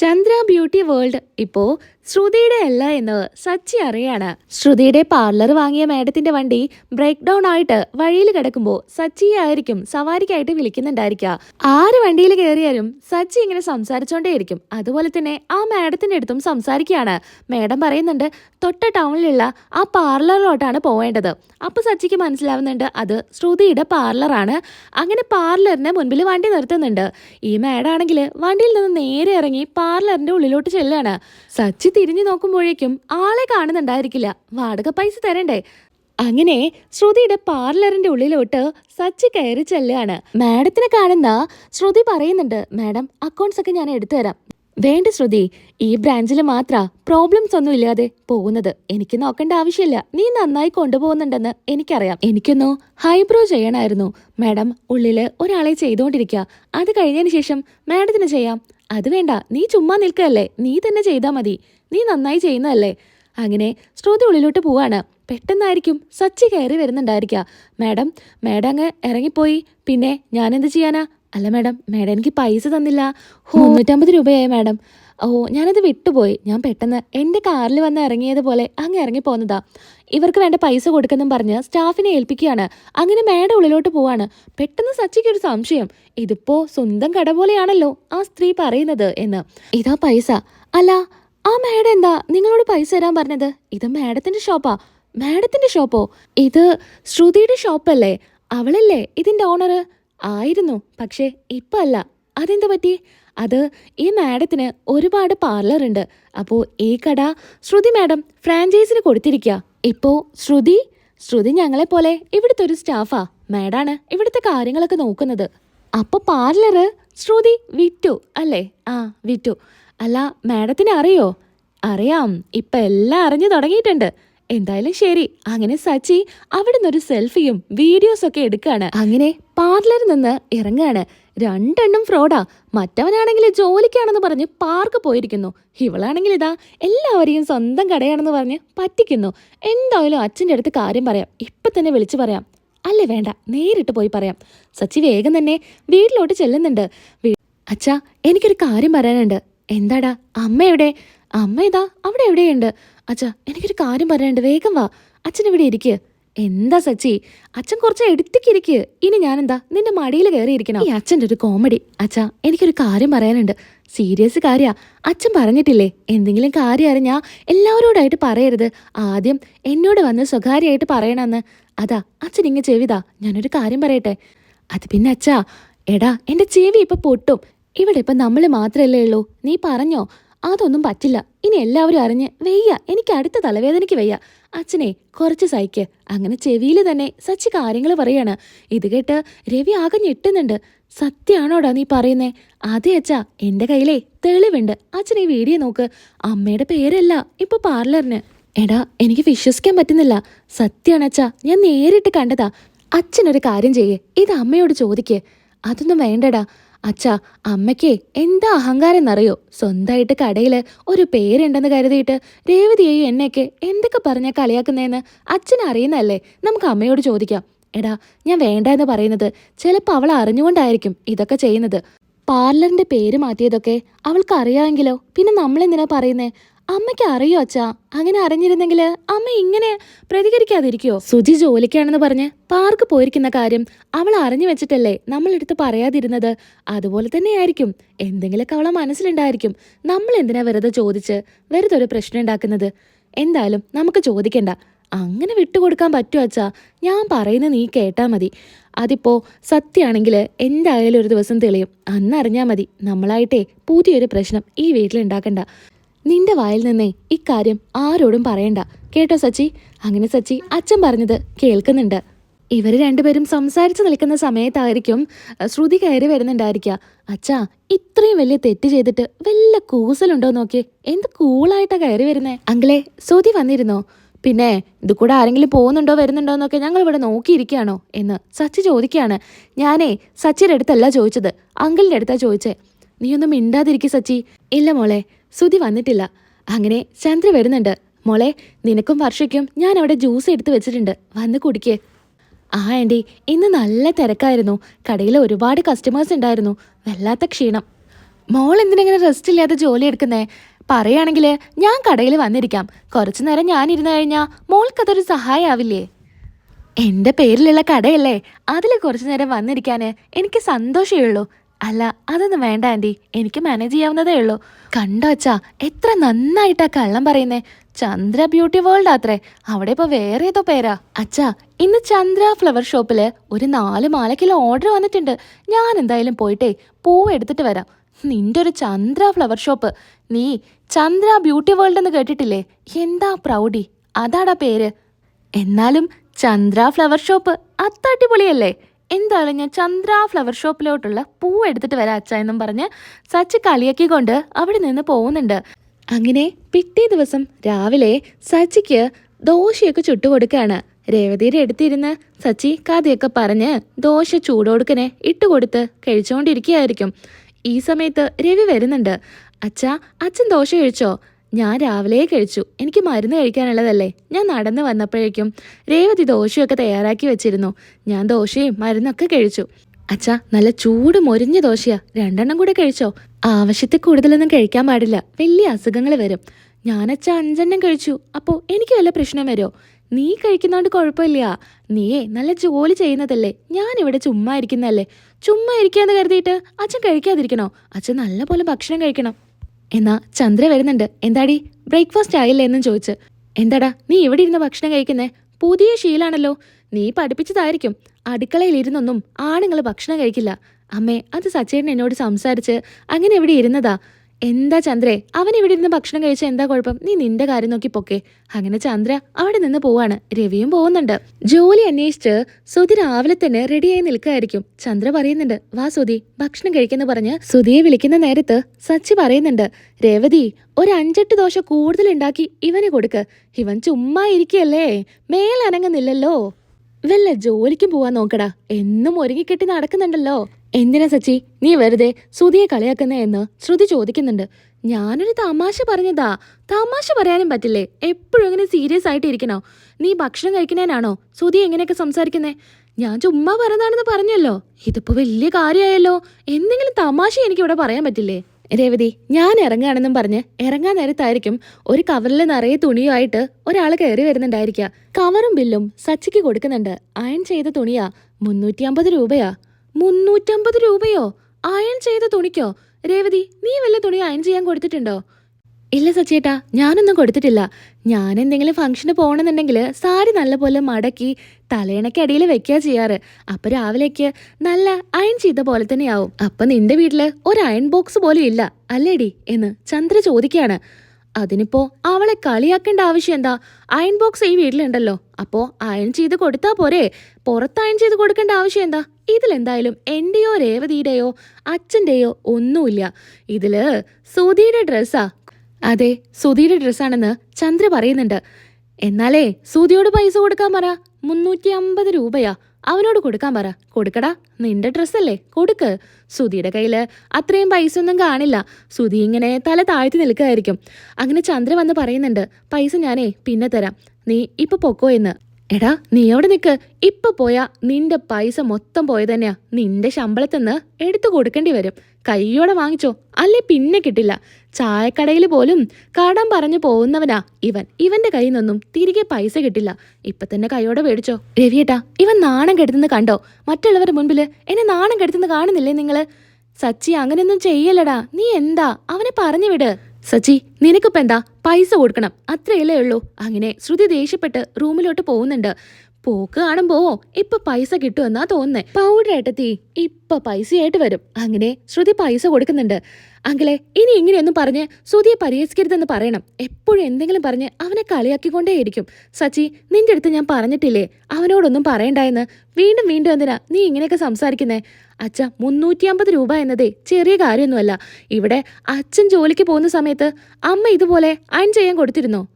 Chandra beauty world ഇപ്പോ ശ്രുതിയുടെ അല്ല എന്ന് സച്ചി അറിയാണ്. ശ്രുതിയുടെ പാർലർ വാങ്ങിയ മേഡത്തിന്റെ വണ്ടി ബ്രേക്ക് ഡൗൺ ആയിട്ട് വഴിയിൽ കിടക്കുമ്പോൾ സച്ചി ആയിരിക്കും സവാരിക്കായിട്ട് വിളിക്കുന്നുണ്ടായിരിക്കുക. ആര് വണ്ടിയിൽ കയറിയാലും സച്ചി ഇങ്ങനെ സംസാരിച്ചോണ്ടേയിരിക്കും. അതുപോലെ തന്നെ ആ മേഡത്തിന്റെ അടുത്തും സംസാരിക്കുകയാണ്. മേഡം പറയുന്നുണ്ട് തൊട്ട ടൗണിലുള്ള ആ പാർലറിലോട്ടാണ് പോവേണ്ടത്. അപ്പൊ സച്ചിക്ക് മനസ്സിലാവുന്നുണ്ട് അത് ശ്രുതിയുടെ പാർലറാണ്. അങ്ങനെ പാർലറിന് മുൻപിൽ വണ്ടി നിർത്തുന്നുണ്ട്. ഈ മാഡാണെങ്കിൽ വണ്ടിയിൽ നിന്ന് നേരെ ഇറങ്ങി പാർലറിന്റെ ഉള്ളിലോട്ട് ചെല്ലാണ്. സച്ചി തിരിഞ്ഞു നോക്കുമ്പോഴേക്കും ആളെ കാണുന്നുണ്ടായിരിക്കില്ല. വാടക പൈസ തരണ്ടേ? അങ്ങനെ ശ്രുതിയുടെ പാർലറിന്റെ ഉള്ളിലോട്ട് സച്ചി കയറി ചെല്ലുകയാണ് മാഡത്തിനെ കാണുന്ന ശ്രുതി പറയുന്നുണ്ട് മാഡം അക്കൗണ്ട്സ് ഒക്കെ ഞാൻ എടുത്തു തരാം വേണ്ട ശ്രുതി ഈ ബ്രാഞ്ചിൽ മാത്ര പ്രോബ്ലംസ് ഒന്നും ഇല്ലാതെ പോകുന്നത് എനിക്ക് നോക്കേണ്ട ആവശ്യമില്ല. നീ നന്നായി കൊണ്ടുപോകുന്നുണ്ടെന്ന് എനിക്കറിയാം. എനിക്കൊന്നു ഹൈബ്രോ ചെയ്യണമായിരുന്നു മാഡം ഉള്ളിൽ ഒരാളെ ചെയ്തുകൊണ്ടിരിക്കുക അത് കഴിഞ്ഞതിന് ശേഷം മാഡത്തിന് ചെയ്യാം. അത് വേണ്ട നീ ചുമ്മാ നിൽക്കല്ലേ? നീ തന്നെ ചെയ്താൽ മതി. നീ നന്നായി ചെയ്യുന്നതല്ലേ? അങ്ങനെ ശ്രുതി ഉള്ളിലോട്ട് പോവാണ്. പെട്ടെന്നായിരിക്കും സച്ചി കയറി വരുന്നുണ്ടായിരിക്കുക മാഡം മാഡം അങ്ങ് ഇറങ്ങിപ്പോയി. പിന്നെ ഞാനെന്ത് ചെയ്യാനാ? അല്ല മാഡം മാഡം എനിക്ക് പൈസ തന്നില്ല. മുന്നൂറ്റമ്പത് രൂപയായി മാഡം. ഓ ഞാനത് വിട്ടുപോയി. ഞാൻ പെട്ടെന്ന് എന്റെ കാറിൽ വന്ന് ഇറങ്ങിയതുപോലെ അങ്ങ് ഇറങ്ങി പോന്നതാ. ഇവർക്ക് വേണ്ട പൈസ കൊടുക്കുന്നു പറഞ്ഞ് സ്റ്റാഫിനെ ഏൽപ്പിക്കുകയാണ്. അങ്ങനെ മാഡം ഉള്ളിലോട്ട് പോവാണ്. പെട്ടെന്ന് സച്ചിക്ക് ഒരു സംശയം. ഇതിപ്പോ സ്വന്തം കട പോലെയാണല്ലോ ആ സ്ത്രീ പറയുന്നത് എന്ന്. ഇതാ പൈസ. അല്ല ആ മാഡം എന്താ നിങ്ങളോട് പൈസ തരാൻ പറഞ്ഞത്? ഇത് മാഡത്തിന്റെ ഷോപ്പാ. മാഡത്തിന്റെ ഷോപ്പോ? ഇത് ശ്രുതിയുടെ ഷോപ്പല്ലേ? അവളല്ലേ ഇതിന്റെ ഓണർ ആയിരുന്നു. പക്ഷേ ഇപ്പം അല്ല അതെന്താ പറ്റി? അത് ഈ മാഡത്തിന് ഒരുപാട് പാർലർ ഉണ്ട്. അപ്പോൾ ഈ കട ശ്രുതി മാഡം ഫ്രാഞ്ചൈസിന് കൊടുത്തിരിക്കുക ഇപ്പോ ശ്രുതി? ശ്രുതി ഞങ്ങളെ പോലെ ഇവിടുത്തെ ഒരു സ്റ്റാഫാ മാഡാണ് ഇവിടുത്തെ കാര്യങ്ങളൊക്കെ നോക്കുന്നത്. അപ്പോൾ പാർലറ് ശ്രുതി വിറ്റു അല്ലേ? ആ വിറ്റു. അല്ല മാഡത്തിന് അറിയോ അറിയാം. ഇപ്പൊ എല്ലാം അറിഞ്ഞു തുടങ്ങിയിട്ടുണ്ട്. എന്തായാലും ശരി. അങ്ങനെ സച്ചി അവിടുന്ന് ഒരു സെൽഫിയും വീഡിയോസ് ഒക്കെ എടുക്കാണ്. അങ്ങനെ പാർലറിൽ നിന്ന് ഇറങ്ങാണ്. രണ്ടെണ്ണം ഫ്രോഡാ മറ്റവനാണെങ്കിൽ ജോലിക്കാണെന്ന് പറഞ്ഞ് പാർക്ക് പോയിരിക്കുന്നു. ഇവളാണെങ്കിൽ ഇതാ എല്ലാവരെയും സ്വന്തം കടയാണെന്ന് പറഞ്ഞ് പറ്റിക്കുന്നു. എന്തായാലും അച്ഛന്റെ അടുത്ത് കാര്യം പറയാം. ഇപ്പം തന്നെ വിളിച്ചു പറയാം. അല്ലേ വേണ്ട നേരിട്ട് പോയി പറയാം. സച്ചി വേഗം തന്നെ വീട്ടിലോട്ട് ചെല്ലുന്നുണ്ട്. അച്ഛാ എനിക്കൊരു കാര്യം പറയാനുണ്ട്. എന്താടാ അമ്മ എവിടെ? അമ്മ ഇതാ അവിടെ എവിടെയുണ്ട്? അച്ഛാ എനിക്കൊരു കാര്യം പറയാനുണ്ട് വേഗം വാ. അച്ഛൻ ഇവിടെ ഇരിക്കുക എന്താ സച്ചി? അച്ഛൻ കുറച്ച് എടുത്തിക്കിരിക്കുക ഇനി ഞാനെന്താ? നിന്റെ മടിയിൽ കയറിയിരിക്കണം? ഈ അച്ഛന്റെ ഒരു കോമഡി അച്ഛാ എനിക്കൊരു കാര്യം പറയാനുണ്ട്. സീരിയസ് കാര്യാ. അച്ഛൻ പറഞ്ഞിട്ടില്ലേ? എന്തെങ്കിലും കാര്യം അറിഞ്ഞാ എല്ലാവരോടായിട്ട് പറയരുത്. ആദ്യം എന്നോട് വന്ന് സ്വകാര്യമായിട്ട് പറയണമെന്ന് അതാ അച്ഛൻ ഇങ്ങ് ചെവിതാ. ഞാനൊരു കാര്യം പറയട്ടെ? അത് പിന്നെ അച്ഛാ എടാ എന്റെ ചെവി ഇപ്പൊ പൊട്ടും. ഇവിടെ ഇപ്പൊ നമ്മൾ മാത്രമല്ലേ ഉള്ളൂ. നീ പറഞ്ഞോ? അതൊന്നും പറ്റില്ല. ഇനി എല്ലാവരും അറിഞ്ഞ് വെയ്യ എനിക്ക് അടുത്ത തലവേദനയ്ക്ക് വെയ്യ. അച്ഛനെ കുറച്ച് സഹിക്ക്. അങ്ങനെ ചെവിയിൽ തന്നെ സച്ചി കാര്യങ്ങൾ പറയാണ്. ഇത് കേട്ട് രവി ആകെ ഞെട്ടുന്നുണ്ട്. സത്യാണോടാ നീ പറയുന്നേ? അതെ അച്ഛാ എന്റെ കയ്യിലേ തെളിവുണ്ട്. അച്ഛൻ ഈ വീഡിയോ നോക്ക്. അമ്മയുടെ പേരല്ല ഇപ്പൊ പാർലറിന്. എടാ എനിക്ക് വിശ്വസിക്കാൻ പറ്റുന്നില്ല. സത്യാണ് അച്ഛാ ഞാൻ നേരിട്ട് കണ്ടതാ. അച്ഛനൊരു കാര്യം ചെയ്യേ. ഇത് അമ്മയോട് ചോദിക്കേ. അതൊന്നും വേണ്ടടാ. അച്ഛാ അമ്മയ്ക്ക് എന്താ അഹങ്കാരം എന്നറിയോ സ്വന്തമായിട്ട് കടയിൽ ഒരു പേരുണ്ടെന്ന് കരുതിയിട്ട് രേവതിയെയും എന്നെയൊക്കെ എന്തൊക്കെ പറഞ്ഞാൽ കളിയാക്കുന്നതെന്ന് അച്ഛൻ അറിയുന്നല്ലേ നമുക്ക് അമ്മയോട് ചോദിക്കാം. എടാ ഞാൻ വേണ്ട എന്ന് പറയുന്നത് ചിലപ്പോൾ അവൾ അറിഞ്ഞുകൊണ്ടായിരിക്കും ഇതൊക്കെ ചെയ്യുന്നത്. പാർലറിന്റെ പേര് മാറ്റിയതൊക്കെ അവൾക്ക് അറിയാമെങ്കിലോ പിന്നെ നമ്മളെന്തിനാ പറയുന്നേ? അമ്മയ്ക്ക് അറിയോ അച്ഛാ? അങ്ങനെ അറിഞ്ഞിരുന്നെങ്കിൽ അമ്മ ഇങ്ങനെ പ്രതികരിക്കാതിരിക്കോ സുജി ജോലിക്കാണെന്ന് പറഞ്ഞ് പാർക്ക് പോയിരിക്കുന്ന കാര്യം അവൾ അറിഞ്ഞു വെച്ചിട്ടല്ലേ നമ്മളെടുത്ത് പറയാതിരുന്നത്. അതുപോലെ തന്നെയായിരിക്കും. എന്തെങ്കിലുമൊക്കെ അവളെ മനസ്സിലുണ്ടായിരിക്കും. നമ്മൾ എന്തിനാ വെറുതെ ചോദിച്ച് വെറുതെ ഒരു പ്രശ്നം ഉണ്ടാക്കുന്നത്? എന്തായാലും നമുക്ക് ചോദിക്കണ്ട. അങ്ങനെ വിട്ടുകൊടുക്കാൻ പറ്റുമോ അച്ഛാ? ഞാൻ പറയുന്ന നീ കേട്ടാ മതി. അതിപ്പോ സത്യാണെങ്കിൽ എന്തായാലും ഒരു ദിവസം തെളിയും. അന്നറിഞ്ഞാ മതി. നമ്മളായിട്ടേ പുതിയൊരു പ്രശ്നം ഈ വീട്ടിലുണ്ടാക്കണ്ട. നിന്റെ വായിൽ നിന്നേ ഇക്കാര്യം ആരോടും പറയണ്ട. കേട്ടോ സച്ചി? അങ്ങനെ സച്ചി അച്ഛൻ പറഞ്ഞത് കേൾക്കുന്നുണ്ട്. ഇവർ രണ്ടുപേരും സംസാരിച്ചു നിൽക്കുന്ന സമയത്തായിരിക്കും ശ്രുതി കയറി വരുന്നുണ്ടായിരിക്കുക. അച്ഛാ ഇത്രയും വലിയ തെറ്റ് ചെയ്തിട്ട് വല്ല കൂസലുണ്ടോ നോക്കിയേ? എന്ത് കൂളായിട്ടാ കയറി വരുന്നേ? അങ്കിളെ ശ്രുതി വന്നിരുന്നോ? പിന്നെ ഇത് കൂടെ ആരെങ്കിലും പോകുന്നുണ്ടോ വരുന്നുണ്ടോ എന്നൊക്കെ ഞങ്ങൾ ഇവിടെ നോക്കിയിരിക്കുകയാണോ എന്ന് സച്ചി ചോദിക്കുകയാണ്. ഞാനേ സച്ചിയുടെ അടുത്തല്ല ചോദിച്ചത്. അങ്കിളിന്റെ അടുത്താണ് ചോദിച്ചേ. നീ ഒന്നും മിണ്ടാതിരിക്കും സച്ചി. ഇല്ല മോളെ സുതി വന്നിട്ടില്ല. അങ്ങനെ ചന്ദ്ര വരുന്നുണ്ട്. മോളെ നിനക്കും വർഷയ്ക്കും ഞാൻ അവിടെ ജ്യൂസ് എടുത്തു വെച്ചിട്ടുണ്ട്. വന്ന് കുടിക്കേ. ആ ആന്റി ഇന്ന് നല്ല തിരക്കായിരുന്നു. കടയിൽ ഒരുപാട് കസ്റ്റമേഴ്സ് ഉണ്ടായിരുന്നു. വല്ലാത്ത ക്ഷീണം. മോൾ എന്തിനെങ്ങനെ റെസ്റ്റ് ഇല്ലാതെ ജോലി എടുക്കുന്നേ? പറയുകയാണെങ്കിൽ ഞാൻ കടയിൽ വന്നിരിക്കാം. കുറച്ചു നേരം ഞാൻ ഇരുന്ന് കഴിഞ്ഞാൽ മോൾക്കതൊരു സഹായമാവില്ലേ എന്റെ പേരിലുള്ള കടയല്ലേ? അതിൽ കുറച്ചു നേരം വന്നിരിക്കാന് എനിക്ക് സന്തോഷമേ ഉള്ളൂ അല്ല അതൊന്നും വേണ്ട ആന്റി എനിക്ക് മാനേജ് ചെയ്യാവുന്നതേ ഉള്ളൂ. കണ്ടോ അച്ഛാ എത്ര നന്നായിട്ടാ കള്ളം പറയുന്നേ. ചന്ദ്ര ബ്യൂട്ടി വേൾഡ് ആത്രേ. അവിടെ ഇപ്പൊ വേറെ ഏതോ പേരാ. അച്ഛാ ഇന്ന് ചന്ദ്ര ഫ്ലവർ ഷോപ്പിൽ ഒരു നാല് മാല കിലോ ഓർഡർ വന്നിട്ടുണ്ട്. ഞാൻ എന്തായാലും പോയിട്ടേ പൂവ് എടുത്തിട്ട് വരാം. നിന്റെ ഒരു ചന്ദ്ര ഫ്ലവർ ഷോപ്പ് നീ ചന്ദ്ര ബ്യൂട്ടി വേൾഡ് എന്ന് കേട്ടിട്ടില്ലേ? എന്താ പ്രൗഡി അതാടാ പേര്. എന്നാലും ചന്ദ്ര ഫ്ലവർ ഷോപ്പ് അത്തടിപൊളിയല്ലേ എന്തായാലും ഞാൻ ചന്ദ്ര ഫ്ലവർ ഷോപ്പിലോട്ടുള്ള പൂ എടുത്തിട്ട് വരാം അച്ഛ എന്നും പറഞ്ഞ് സച്ചി കളിയാക്കിക്കൊണ്ട് അവിടെ നിന്ന് പോകുന്നുണ്ട്. അങ്ങനെ പിറ്റേ ദിവസം രാവിലെ സച്ചിക്ക് ദോശയൊക്കെ ചുട്ടുകൊടുക്കുകയാണ് രേവതിയുടെ അടുത്തിരുന്ന് സച്ചി കഥയൊക്കെ പറഞ്ഞ് ദോശ ചൂടോടുക്കനെ ഇട്ടുകൊടുത്ത് കഴിച്ചുകൊണ്ടിരിക്കുകയായിരിക്കും. ഈ സമയത്ത് രവി വരുന്നുണ്ട്. അച്ഛാ അച്ഛൻ ദോശ കഴിച്ചോ? ഞാൻ രാവിലെ കഴിച്ചു. എനിക്ക് മരുന്ന് കഴിക്കാനുള്ളതല്ലേ? ഞാൻ നടന്നു വന്നപ്പോഴേക്കും രേവതി ദോശയൊക്കെ തയ്യാറാക്കി വെച്ചിരുന്നു. ഞാൻ ദോശയും മരുന്നൊക്കെ കഴിച്ചു. അച്ഛാ നല്ല ചൂട് മൊരിഞ്ഞ ദോശയാ. രണ്ടെണ്ണം കൂടെ കഴിച്ചോ? ആവശ്യത്തിൽ കൂടുതലൊന്നും കഴിക്കാൻ പാടില്ല. വലിയ അസുഖങ്ങൾ വരും. ഞാനച്ഛ അഞ്ചെണ്ണം കഴിച്ചു. അപ്പോൾ എനിക്ക് വല്ല പ്രശ്നം വരുമോ? നീ കഴിക്കുന്നോണ്ട് കുഴപ്പമില്ല. നീയേ നല്ല ജോലി ചെയ്യുന്നതല്ലേ. ഞാൻ ഇവിടെ ചുമ്മാ ഇരിക്കുന്നതല്ലേ. ചുമ്മാ ഇരിക്കാന്ന് കരുതിയിട്ട് അച്ഛൻ കഴിക്കാതിരിക്കണോ? അച്ഛൻ നല്ലപോലെ ഭക്ഷണം കഴിക്കണം. എന്നാ ചന്ദ്ര വരുന്നുണ്ട്. എന്താടി? ബ്രേക്ക്ഫാസ്റ്റ് ആയില്ലേ എന്നും ചോദിച്ച്. എന്താടാ നീ ഇവിടെ ഇരുന്ന് ഭക്ഷണം കഴിക്കുന്നേ? പുതിയ ശീലാണല്ലോ. നീ പഠിപ്പിച്ചതായിരിക്കും. അടുക്കളയിൽ ഇരുന്നൊന്നും ആണുങ്ങൾ ഭക്ഷണം കഴിക്കില്ല. അമ്മേ അത് സച്ചേട്ടൻ എന്നോട് സംസാരിച്ച് അങ്ങനെ ഇവിടെ ഇരുന്നതാ? എന്താ ചന്ദ്രേ? അവൻ ഇവിടെ ഇരുന്ന് ഭക്ഷണം കഴിച്ച എന്താ കുഴപ്പം? നീ നിന്റെ കാര്യം നോക്കി പൊക്കെ. അങ്ങനെ ചന്ദ്ര അവിടെ നിന്ന് പോവാണ്. രവിയും പോകുന്നുണ്ട്. ജോലി അന്വേഷിച്ച് സുധി രാവിലെ തന്നെ റെഡിയായി നിൽക്കുകയായിരിക്കും ചന്ദ്ര പറയുന്നുണ്ട് വാ സുധി ഭക്ഷണം കഴിക്കുന്നു പറഞ്ഞ് സുധിയെ വിളിക്കുന്ന നേരത്ത് സച്ചി പറയുന്നുണ്ട് രേവതി ഒരു അഞ്ചെട്ട് ദോശ കൂടുതൽ ഉണ്ടാക്കി ഇവന് കൊടുക്ക്. ഇവൻ ചുമ്മാ ഇരിക്കല്ലേ? മേലനങ്ങുന്നില്ലല്ലോ. വല്ല ജോലിക്കും പോവാൻ നോക്കടാ. എന്നും ഒരുങ്ങിക്കെട്ടി നടക്കുന്നുണ്ടല്ലോ. എന്തിനാ സച്ചി? നീ വെറുതെ ശ്രുതിയെ കളിയാക്കുന്നേ എന്ന് ശ്രുതി ചോദിക്കുന്നുണ്ട്. ഞാനൊരു തമാശ പറഞ്ഞതാ. തമാശ പറയാനും പറ്റില്ലേ? എപ്പോഴും ഇങ്ങനെ സീരിയസ് ആയിട്ട് ഇരിക്കണോ നീ ഭക്ഷണം കഴിക്കുന്നതിനാണോ ശ്രുതി എങ്ങനെയൊക്കെ സംസാരിക്കുന്നേ? ഞാൻ ചുമ്മാ പറഞ്ഞതാണെന്ന് പറഞ്ഞല്ലോ. ഇതിപ്പോ വലിയ കാര്യമായല്ലോ. എന്തെങ്കിലും തമാശ എനിക്ക് ഇവിടെ പറയാൻ പറ്റില്ലേ? രേവതി ഞാൻ ഇറങ്ങുകയാണെന്നും പറഞ്ഞ് ഇറങ്ങാൻ നേരത്തായിരിക്കും ഒരു കവറിൽ നിറയെ തുണിയുമായിട്ട് ഒരാൾ കയറി വരുന്നുണ്ടായിരിക്കുക. കവറും ബില്ലും സച്ചിക്ക് കൊടുക്കുന്നുണ്ട്. അയൺ ചെയ്ത തുണിയാ മുന്നൂറ്റി അമ്പത് രൂപയാ. മുന്നൂറ്റമ്പത് രൂപയോ? അയൺ ചെയ്ത തുണിക്കോ? രേവതി നീ വല്ല തുണി അയൺ ചെയ്യാൻ കൊടുത്തിട്ടുണ്ടോ? ഇല്ല സച്ചേട്ടാ ഞാനൊന്നും കൊടുത്തിട്ടില്ല. ഞാൻ എന്തെങ്കിലും ഫംഗ്ഷന് പോകണമെന്നുണ്ടെങ്കിൽ സാരി നല്ലപോലെ മടക്കി തലയിണക്കടിയിൽ വെക്കുക ചെയ്യാറ്. അപ്പൊ രാവിലേക്ക് നല്ല അയൺ ചെയ്ത പോലെ തന്നെയാവും. അപ്പൊ നിന്റെ വീട്ടിൽ ഒരു അയൺ ബോക്സ് പോലും ഇല്ല. അല്ലേടി എന്ന് ചന്ദ്ര ചോദിക്കുകയാണ്. അതിനിപ്പോ അവളെ കളിയാക്കേണ്ട ആവശ്യം എന്താ? അയൺ ബോക്സ് ഈ വീട്ടിലുണ്ടല്ലോ. അപ്പോ അയൺ ചെയ്ത് കൊടുത്താ പോരെ. പുറത്ത് അയൺ ചെയ്ത് കൊടുക്കേണ്ട ആവശ്യം എന്താ? ഇതിലെന്തായാലും എന്റെയോ രേവതിയുടെയോ അച്ഛന്റെയോ ഒന്നുമില്ല. ഇതിൽ സുധിയുടെ ഡ്രസ്സാ അതെ സുധിയുടെ ഡ്രസ്സാണെന്ന് ചന്ദ്ര പറയുന്നുണ്ട്. എന്നാലേ സുധിയോട് പൈസ കൊടുക്കാൻ പറ. മുന്നൂറ്റി അമ്പത് രൂപയാ. അവനോട് കൊടുക്കാൻ പറ. കൊടുക്കടാ നിന്റെ ഡ്രസ്സല്ലേ കൊടുക്ക്. സുധിയുടെ കയ്യിൽ അത്രയും പൈസ ഒന്നും കാണില്ല. സുധി ഇങ്ങനെ തല താഴ്ത്തി നിൽക്കുകയായിരിക്കും. അങ്ങനെ ചന്ദ്ര വന്ന് പറയുന്നുണ്ട് പൈസ ഞാനേ പിന്നെ തരാം. നീ ഇപ്പൊ പൊക്കോ എന്ന്. എടാ നീ അവിടെ നിൽക്ക് ഇപ്പൊ പോയാ നിന്റെ പൈസ മൊത്തം പോയതന്നെയാ. നിന്റെ ശമ്പളത്തിന്ന് എടുത്തു കൊടുക്കേണ്ടി വരും. കയ്യോടെ വാങ്ങിച്ചോ. അല്ലേ പിന്നെ കിട്ടില്ല. ചായക്കടയിൽ പോലും കടം പറഞ്ഞു പോകുന്നവനാ ഇവൻ. ഇവന്റെ കയ്യിൽ നിന്നൊന്നും തിരികെ പൈസ കിട്ടില്ല. ഇപ്പൊ തന്നെ കൈയോടെ മേടിച്ചോ. രവിയേട്ടാ ഇവൻ നാണം കെടുത്തുന്ന കണ്ടോ? മറ്റുള്ളവരുടെ മുൻപിൽ എന്നെ നാണം കെടുത്തുന്ന കാണുന്നില്ലേ നിങ്ങൾ? സച്ചി അങ്ങനെയൊന്നും ചെയ്യല്ലടാ. നീ എന്താ? അവനെ പറഞ്ഞു വിട്. സച്ചി നിനക്കിപ്പോ എന്താ? പൈസ കൊടുക്കണം. അത്രയല്ലേ ഉള്ളൂ. അങ്ങനെ ശ്രുതി ദേഷ്യപ്പെട്ട് റൂമിലോട്ട് പോകുന്നുണ്ട്. പോക്ക് കാണുമ്പോ ഇപ്പൊ പൈസ കിട്ടുമെന്നാ തോന്നുന്നേ. പൗഡർ ഏട്ടത്തി ഇപ്പൊ പൈസയായിട്ട് വരും. അങ്ങനെ ശ്രുതി പൈസ കൊടുക്കുന്നുണ്ട്. അങ്കിളെ ഇനി ഇങ്ങനെയൊന്നും പറഞ്ഞ് ശ്രുതിയെ പരിഹസിക്കരുതെന്ന് പറയണം. എപ്പോഴും എന്തെങ്കിലും പറഞ്ഞ് അവനെ കളിയാക്കിക്കൊണ്ടേയിരിക്കും. സച്ചി നിന്റെ അടുത്ത് ഞാൻ പറഞ്ഞിട്ടില്ലേ? അവനോടൊന്നും പറയണ്ടായെന്ന്. വീണ്ടും വീണ്ടും എന്തിനാ നീ ഇങ്ങനെയൊക്കെ സംസാരിക്കുന്നേ? അച്ഛ മുന്നൂറ്റി അമ്പത് രൂപ എന്നതേ ചെറിയ കാര്യമൊന്നുമല്ല. ഇവിടെ അച്ഛൻ ജോലിക്ക് പോകുന്ന സമയത്ത് അമ്മ ഇതുപോലെ അയൺ ചെയ്യാൻ കൊടുത്തിരുന്നോ?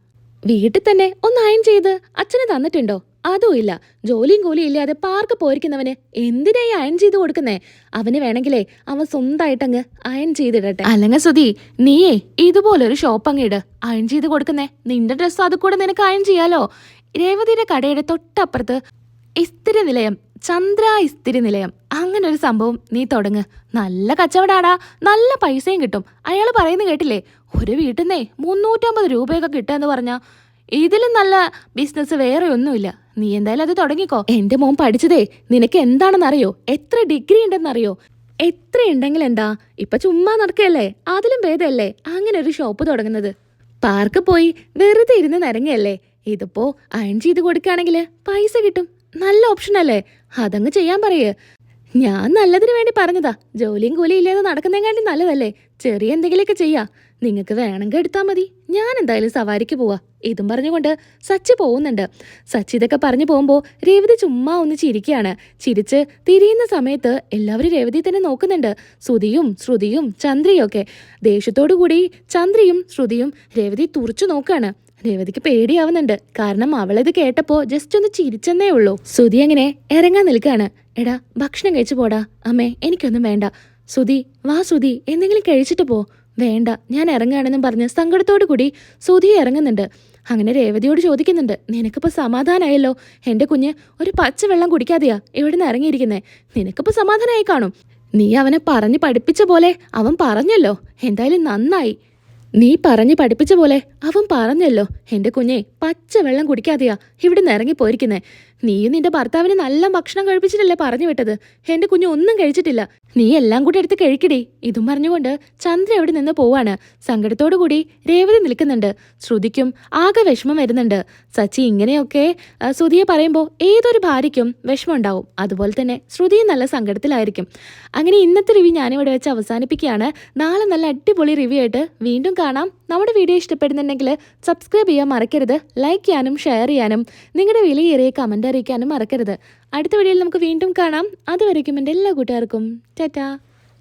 വീട്ടിൽ തന്നെ ഒന്ന് അയൺ ചെയ്ത് അച്ഛന് തന്നിട്ടുണ്ടോ? അതും ഇല്ല. ജോലിയും കൂലിയും ഇല്ലാതെ പാർക്ക് പോയിരിക്കുന്നവന് എന്തിനായി അയൺ ചെയ്ത് കൊടുക്കുന്നേ? അവന് വേണമെങ്കിലേ അവൻ സ്വന്തമായിട്ട് അങ്ങ് അയൺ ചെയ്തിടട്ടെ. അല്ലെങ്കിൽ സുധി നീയേ ഇതുപോലൊരു ഷോപ്പ് അങ്ങ് ഇട്. അയൺ ചെയ്ത് കൊടുക്കുന്നേ. നിന്റെ ഡ്രസ്സ് അത് കൂടെ നിനക്ക് അയൺ ചെയ്യാലോ. രേവതിയുടെ കടയുടെ തൊട്ടപ്പുറത്ത് ഇസ്തിരി നിലയം ചന്ദ്ര ഇസ്തിരി നിലയം. അങ്ങനെ ഒരു സംഭവം നീ തുടങ്ങ്. നല്ല കച്ചവടാടാ. നല്ല പൈസയും കിട്ടും. അയാൾ പറയുന്നത് കേട്ടില്ലേ? ഒരു വീട്ടിൽ നിന്നേ മുന്നൂറ്റമ്പത് രൂപയൊക്കെ കിട്ടുമെന്ന് പറഞ്ഞാ ഇതിലും നല്ല ബിസിനസ് വേറെ ഒന്നുമില്ല. നീ എന്തായാലും അത് തുടങ്ങിക്കോ. എന്റെ മോൻ പഠിച്ചതേ നിനക്ക് എന്താണെന്നറിയോ? എത്ര ഡിഗ്രി ഉണ്ടെന്നറിയോ? എത്ര ഉണ്ടെങ്കിൽ എന്താ ഇപ്പൊ ചുമ്മാ നടക്കല്ലേ? അതിലും ഭേദമല്ലേ അങ്ങനെ ഒരു ഷോപ്പ് തുടങ്ങുന്നത്. പാർക്ക് പോയി വെറുതെ ഇരുന്ന് നരങ്ങിയല്ലേ ഇതിപ്പോ അയൺ ചെയ്ത് കൊടുക്കുകയാണെങ്കിൽ പൈസ കിട്ടും. നല്ല ഓപ്ഷൻ അല്ലേ? അതങ്ങ് ചെയ്യാൻ പറയേ. ഞാൻ നല്ലതിന് വേണ്ടി പറഞ്ഞതാ. ജോലിയും കൂലിയും ഇല്ലാതെ നടക്കുന്നതിനെക്കാട്ടി നല്ലതല്ലേ? ചെറിയ എന്തെങ്കിലുമൊക്കെ ചെയ്യാ. നിങ്ങൾക്ക് വേണമെങ്കിൽ എടുത്താൽ മതി. ഞാൻ എന്തായാലും സവാരിക്ക് പോവാ. ഇതും പറഞ്ഞുകൊണ്ട് സച്ചി പോകുന്നുണ്ട്. സച്ചി ഇതൊക്കെ പറഞ്ഞു പോകുമ്പോൾ രേവതി ചുമ്മാ ഒന്ന് ചിരിക്കുകയാണ്. ചിരിച്ച് തിരിയുന്ന സമയത്ത് എല്ലാവരും രേവതി തന്നെ നോക്കുന്നുണ്ട്. ശ്രുതിയും ശ്രുതിയും ചന്ദ്രയും ഒക്കെ. ദേഷ്യത്തോടു കൂടി ചന്ദ്രയും ശ്രുതിയും രേവതി തുറച്ചു നോക്കാണ് രേവതിക്ക് പേടിയാവുന്നുണ്ട്. കാരണം അവളിത് കേട്ടപ്പോ ജസ്റ്റ് ഒന്ന് ചിരിച്ചെന്നേ ഉള്ളൂ. സുധി എങ്ങനെ ഇറങ്ങാൻ നിൽക്കാണ് എടാ ഭക്ഷണം കഴിച്ചു പോടാ. അമ്മേ എനിക്കൊന്നും വേണ്ട. സുധി വാ സുധി എന്തെങ്കിലും കഴിച്ചിട്ട് പോ. വേണ്ട ഞാൻ ഇറങ്ങുകയാണെന്നും പറഞ്ഞ് സങ്കടത്തോടു കൂടി സുധി ഇറങ്ങുന്നുണ്ട്. അങ്ങനെ രേവതിയോട് ചോദിക്കുന്നുണ്ട് നിനക്കിപ്പോ സമാധാനമായല്ലോ എന്റെ കുഞ്ഞ് ഒരു പച്ചവെള്ളം കുടിക്കാതെയാ ഇവിടുന്ന് ഇറങ്ങിയിരിക്കുന്നേ. നിനക്കിപ്പോ സമാധാനമായി കാണും. നീ അവനെ പറഞ്ഞു പഠിപ്പിച്ച പോലെ അവൻ പറഞ്ഞല്ലോ. എന്തായാലും നന്നായി. നീ പറഞ്ഞു പഠിപ്പിച്ച പോലെ അവൻ പറഞ്ഞല്ലോ എന്റെ കുഞ്ഞെ പച്ചവെള്ളം കുടിക്കാതെയാ ഇവിടുന്ന് ഇറങ്ങിപ്പോയിരിക്കുന്നേ. നീയും നിന്റെ ഭർത്താവിന് നല്ല ഭക്ഷണം കഴിപ്പിച്ചിട്ടല്ലേ പറഞ്ഞു വിട്ടത്. എന്റെ കുഞ്ഞു ഒന്നും കഴിച്ചിട്ടില്ല. നീ എല്ലാം കൂടി എടുത്ത് കഴിക്കടി. ഇതും പറഞ്ഞുകൊണ്ട് ചന്ദ്ര അവിടെ നിന്ന് പോവാണ്. കൂടി രേവതി നിൽക്കുന്നുണ്ട്. ശ്രുതിക്കും ആകെ വിഷമം വരുന്നുണ്ട്. സച്ചി ഇങ്ങനെയൊക്കെ ശ്രുതിയെ പറയുമ്പോൾ ഏതൊരു ഭാര്യയ്ക്കും വിഷമം ഉണ്ടാവും അതുപോലെ തന്നെ ശ്രുതിയും നല്ല സങ്കടത്തിലായിരിക്കും. അങ്ങനെ ഇന്നത്തെ റിവ്യൂ ഞാനിവിടെ വെച്ച് അവസാനിപ്പിക്കുകയാണ്. നാളെ നല്ല അടിപൊളി റിവ്യൂ ആയിട്ട് വീണ്ടും കാണാം. നമ്മുടെ വീഡിയോ ഇഷ്ടപ്പെടുന്നുണ്ടെങ്കിൽ സബ്സ്ക്രൈബ് ചെയ്യാൻ മറക്കരുത് ലൈക്ക് ചെയ്യാനും ഷെയർ ചെയ്യാനും നിങ്ങളുടെ വിലയേറിയ കമന്റ് അറിയിക്കാനും മറക്കരുത്. അടുത്ത വീഡിയോയിൽ നമുക്ക് വീണ്ടും കാണാം. അതുവരയ്ക്കും എന്റെ എല്ലാ കൂട്ടുകാർക്കും. ടാറ്റാ.